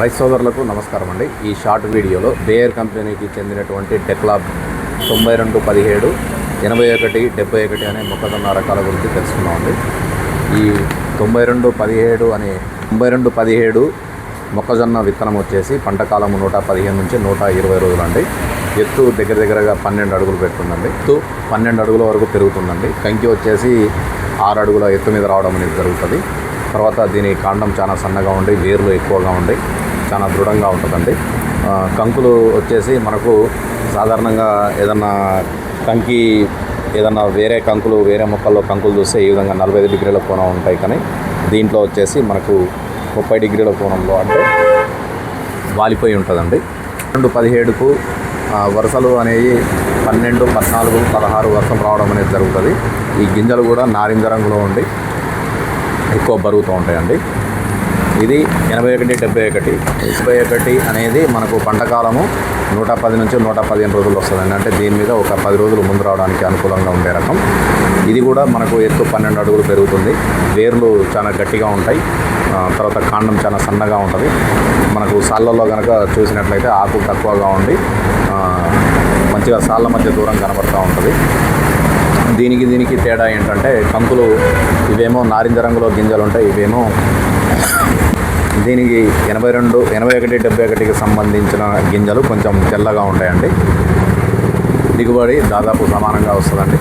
రైతు సోదరులకు నమస్కారం అండి. ఈ షార్ట్ వీడియోలో బేయర్ కంపెనీకి చెందినటువంటి డెక్లాబ్ తొంభై రెండు పదిహేడు ఎనభై ఒకటి డెబ్బై ఒకటి అనే మొక్కజొన్న రకాల గురించి తెలుసుకున్నామండి ఈ తొంభై రెండు పదిహేడు అనే తొంభై రెండు పదిహేడు మొక్కజొన్న విత్తనం వచ్చేసి పంట కాలము నూట పదిహేను నుంచి నూట ఇరవై రోజులు అండి ఎత్తు దగ్గర దగ్గరగా పన్నెండు అడుగులు పెడుతుందండి ఎత్తు పన్నెండు అడుగుల వరకు పెరుగుతుందండి. కంకి వచ్చేసి ఆరు అడుగుల ఎత్తు మీద రావడం అనేది జరుగుతుంది. తర్వాత దీని కాండం చాలా సన్నగా ఉండి వేర్లు ఎక్కువగా ఉండి చాలా దృఢంగా ఉంటుందండి. కంకులు వచ్చేసి మనకు సాధారణంగా ఏదన్నా కంకి ఏదన్నా వేరే కంకులు వేరే మొక్కల్లో కంకులు చూస్తే ఈ విధంగా నలభై ఐదు డిగ్రీల కోణం ఉంటాయి కానీ దీంట్లో వచ్చేసి మనకు ముప్పై డిగ్రీల కోణంలో అంటే వాలిపోయి ఉంటుందండి. రెండు పదిహేడుకు వరుసలు అనేవి పన్నెండు పద్నాలుగు పదహారు వర్షం రావడం అనేది జరుగుతుంది. ఈ గింజలు కూడా నారింజ రంగులో ఉండి ఎక్కువ బరువుతూ ఉంటాయండి. ఇది ఎనభై ఒకటి డెబ్బై ఒకటి. డెబ్బై ఒకటి అనేది మనకు పంటకాలము నూట పది నుంచి నూట పదిహేను రోజులు వస్తుందండి. అంటే దీని మీద ఒక పది రోజులు ముందు రావడానికి అనుకూలంగా ఉండే రకం. ఇది కూడా మనకు ఎత్తు పన్నెండు అడుగులు పెరుగుతుంది. వేర్లు చాలా గట్టిగా ఉంటాయి. తర్వాత కాండం చాలా సన్నగా ఉంటుంది. మనకు సాళ్ళల్లో కనుక చూసినట్లయితే ఆకు తక్కువగా ఉండి మంచిగా సాళ్ళ మధ్య దూరం కనబడుతూ ఉంటుంది. దీనికి దీనికి తేడా ఏంటంటే కంకులు ఇవేమో నారింజ రంగులో గింజలు ఉంటాయి ఇవేమో దీనికి ఎనభై రెండు ఎనభై ఒకటి డెబ్బై ఒకటికి సంబంధించిన గింజలు కొంచెం తెల్లగా ఉంటాయండి. దిగుబడి దాదాపు సమానంగా వస్తుందండి.